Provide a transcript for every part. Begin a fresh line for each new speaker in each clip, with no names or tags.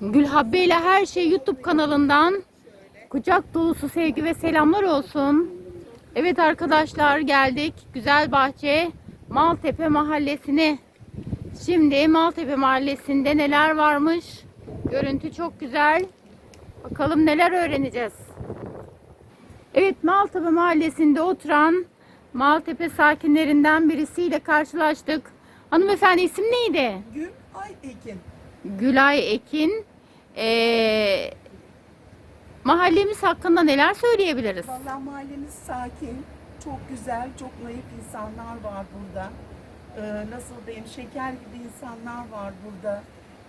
Gülhabbe ile her şey YouTube kanalından kucak dolusu sevgi ve selamlar olsun. Evet arkadaşlar geldik Güzel Bahçe Maltepe Mahallesi'ne. Şimdi Maltepe Mahallesi'nde neler varmış? Görüntü çok güzel. Bakalım neler öğreneceğiz. Evet Maltepe Mahallesi'nde oturan Maltepe sakinlerinden birisiyle karşılaştık. Hanımefendi isim neydi?
Gül Ay Ekin.
Gülay Ekin. Ee, mahallemiz hakkında neler söyleyebiliriz?
Vallahi mahallemiz sakin, çok güzel, çok naif insanlar var burada. Ee, nasıl diyeyim, şeker gibi insanlar var burada.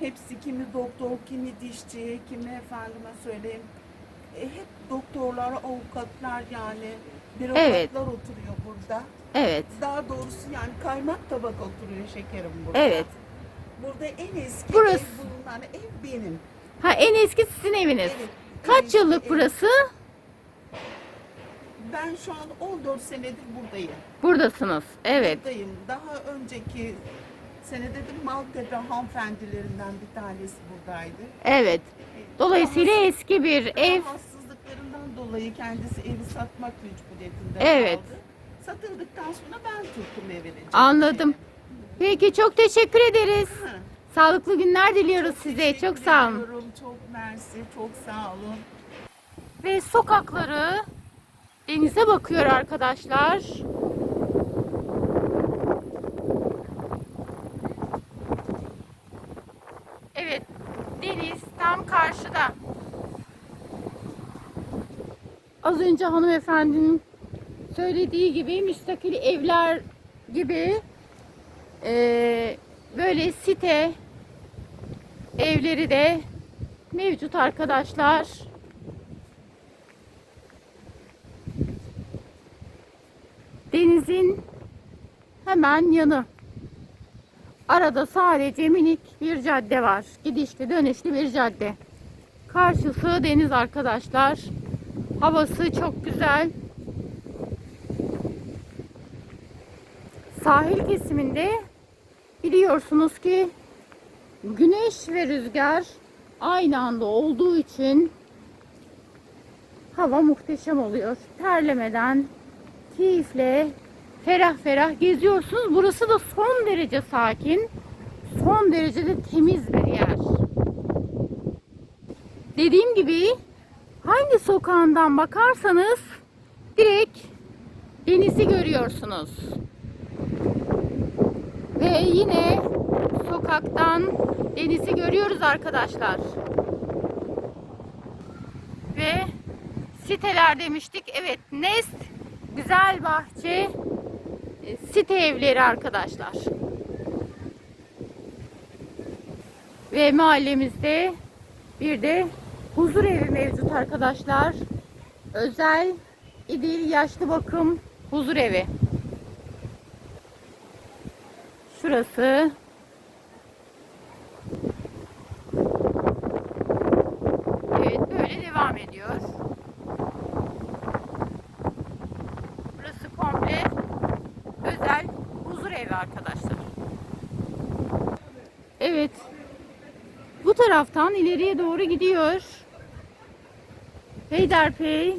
Hepsi kimi doktor, kimi dişçi, kimi efendime söyleyeyim. E, hep doktorlar, avukatlar yani. Bürokratlar
Evet.
oturuyor burada.
Evet.
Daha doğrusu yani kaymak tabak oturuyor şekerim burada.
Evet.
Burada en eski
Burası-
ev bulunan ev benim.
Ha en eski sizin eviniz.
Evet,
Kaç
eski
yıllık
ev.
burası?
Ben şu an 14 senedir buradayım.
Buradasınız. Evet.
Buradayım. Daha önceki sene dedim Maltepe hanımefendilerinden bir tanesi buradaydı.
Evet. Dolayısıyla eski bir ev.
Rahatsızlıklarından dolayı kendisi evi satmak mecburiyetinde
Evet.
kaldı. Satıldıktan sonra ben tuttum evini.
Anladım. Peki çok teşekkür ederiz. Sağlıklı günler diliyoruz size.
Teşekkür
Çok sağ olun.
ediyorum. Çok mersi. Çok sağ olun.
Ve sokakları denize bakıyor arkadaşlar. Evet, deniz tam karşıda. Az önce hanımefendinin söylediği gibi müstakil evler gibi eee, böyle site evleri de mevcut arkadaşlar. denizin hemen yanı. Arada sadece minik bir cadde var. Gidişli dönüşlü bir cadde. Karşısı deniz arkadaşlar. Havası çok güzel. Sahil kesiminde biliyorsunuz ki güneş ve rüzgar aynı anda olduğu için hava muhteşem oluyor. Terlemeden keyifle ferah ferah geziyorsunuz. Burası da son derece sakin. Son derece de temiz bir yer. Dediğim gibi hangi sokağından bakarsanız direkt denizi görüyorsunuz. Ve yine sokaktan denizi görüyoruz arkadaşlar. Ve siteler demiştik. Evet Nest Güzel Bahçe e, site evleri arkadaşlar. Ve mahallemizde bir de huzur evi mevcut arkadaşlar. Özel İdil Yaşlı Bakım Huzur Evi. Şurası. Evet böyle devam ediyor. Burası komple özel huzur evi arkadaşlar. Evet. Bu taraftan ileriye doğru gidiyor. Peyderpey.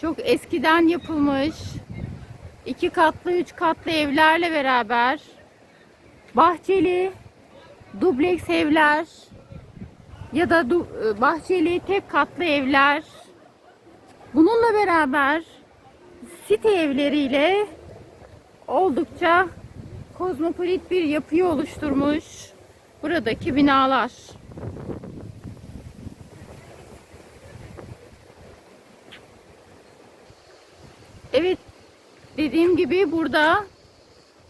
Çok eskiden yapılmış. İki katlı, üç katlı evlerle beraber bahçeli dubleks evler ya da du- bahçeli tek katlı evler Bununla beraber site evleriyle oldukça kozmopolit bir yapıyı oluşturmuş buradaki binalar. Evet dediğim gibi burada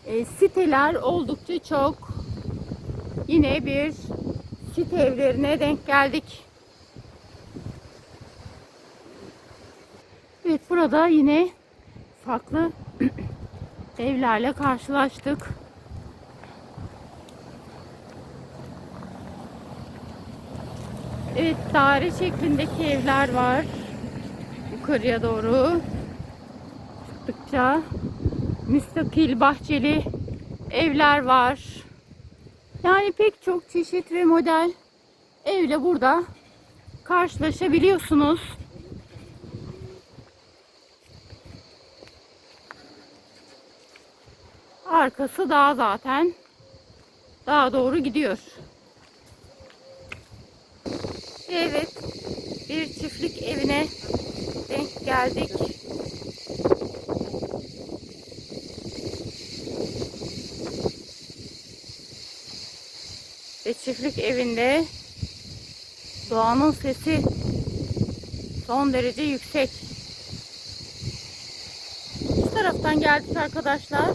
e, siteler oldukça çok. Yine bir site evlerine denk geldik. Evet burada yine farklı evlerle karşılaştık. Evet daire şeklindeki evler var. Yukarıya doğru çıktıkça müstakil bahçeli evler var. Yani pek çok çeşit ve model evle burada karşılaşabiliyorsunuz. Arkası dağ zaten. Dağa doğru gidiyor. Evet. Bir çiftlik evine denk geldik. Ve çiftlik evinde doğanın sesi son derece yüksek. Şu taraftan geldik arkadaşlar.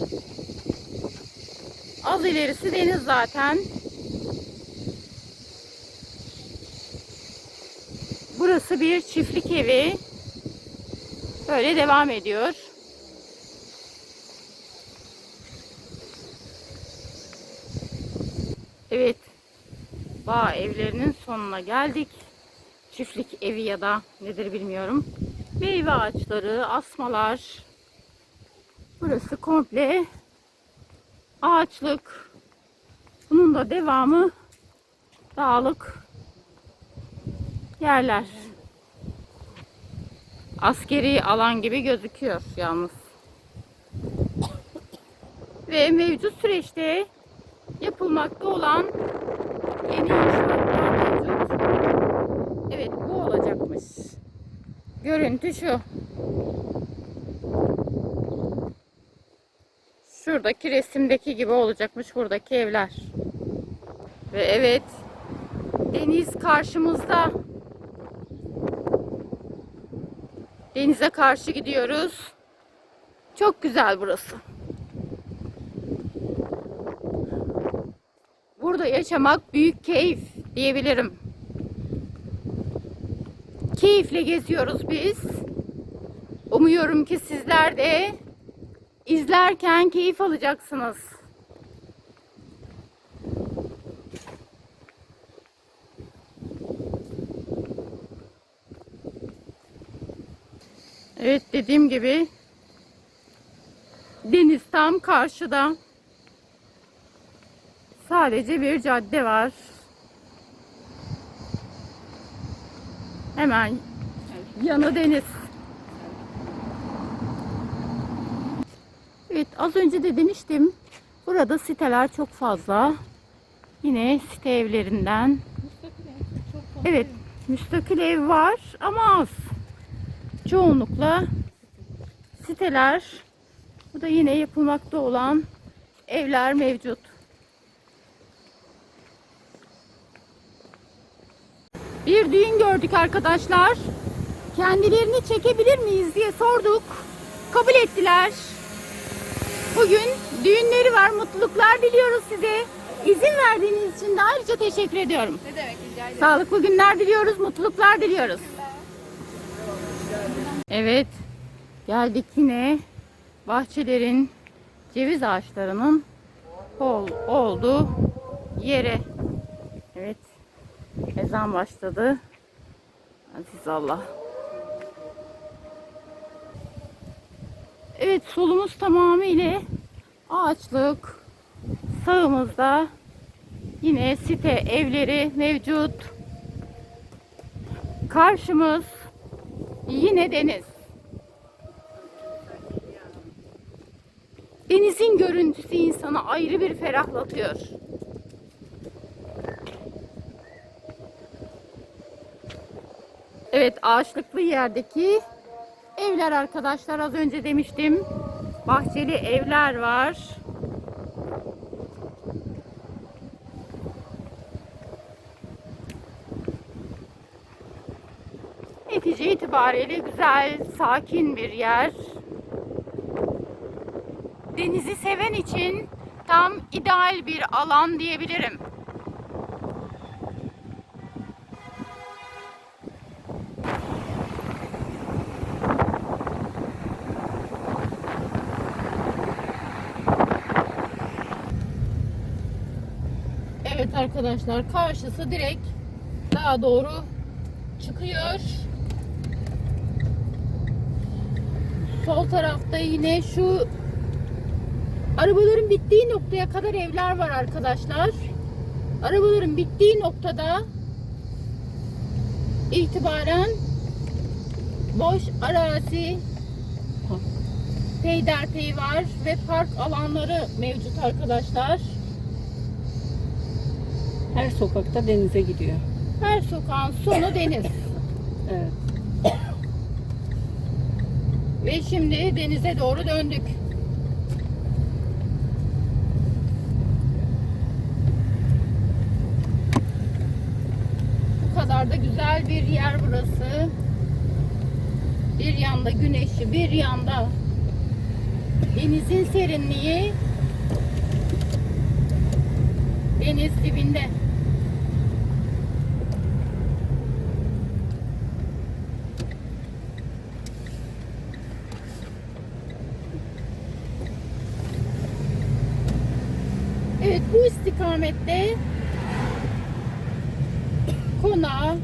Az ilerisi deniz zaten. Burası bir çiftlik evi. Böyle devam ediyor. Evet. Bağ evlerinin sonuna geldik. Çiftlik evi ya da nedir bilmiyorum. Meyve ağaçları, asmalar. Burası komple ağaçlık. Bunun da devamı dağlık yerler. Askeri alan gibi gözüküyor yalnız. Ve mevcut süreçte yapılmakta olan inşaatlar mevcut. Evet bu olacakmış. Görüntü şu. Şuradaki resimdeki gibi olacakmış buradaki evler. Ve evet deniz karşımızda. Denize karşı gidiyoruz. Çok güzel burası. Burada yaşamak büyük keyif diyebilirim. Keyifle geziyoruz biz. Umuyorum ki sizler de izlerken keyif alacaksınız. Evet dediğim gibi deniz tam karşıda. Sadece bir cadde var. Hemen yanı deniz. Evet az önce de demiştim. Burada siteler çok fazla. Yine site evlerinden. Evet müstakil ev var ama az. Çoğunlukla siteler. Bu da yine yapılmakta olan evler mevcut. Bir düğün gördük arkadaşlar. Kendilerini çekebilir miyiz diye sorduk. Kabul ettiler. Bugün düğünleri var. Mutluluklar diliyoruz size. İzin verdiğiniz için de ayrıca teşekkür ediyorum.
Ne demek rica ederim.
Sağlıklı günler diliyoruz. Mutluluklar diliyoruz. Evet. Geldik yine bahçelerin ceviz ağaçlarının bol olduğu yere. Evet. Ezan başladı. Aziz Allah. Evet solumuz tamamıyla ağaçlık. Sağımızda yine site evleri mevcut. Karşımız yine deniz. Denizin görüntüsü insanı ayrı bir ferahlatıyor. Evet ağaçlıklı yerdeki evler arkadaşlar az önce demiştim. Bahçeli evler var. Netice itibariyle güzel, sakin bir yer. Denizi seven için tam ideal bir alan diyebilirim. Evet arkadaşlar karşısı direkt daha doğru çıkıyor. Sol tarafta yine şu arabaların bittiği noktaya kadar evler var arkadaşlar. Arabaların bittiği noktada itibaren boş arazi peyderpey var ve park alanları mevcut arkadaşlar.
Her sokakta denize gidiyor.
Her sokağın sonu deniz.
Evet.
Ve şimdi denize doğru döndük. Bu kadar da güzel bir yer burası. Bir yanda güneşi, bir yanda denizin serinliği. Deniz dibinde. Evet bu istikamette konağa,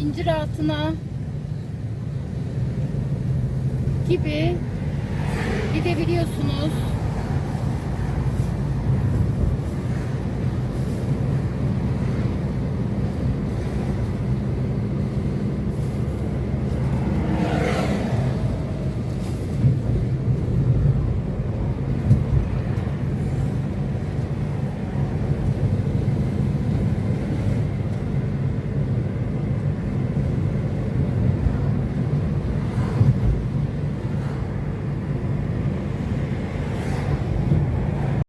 incir altına gibi gidebiliyorsunuz.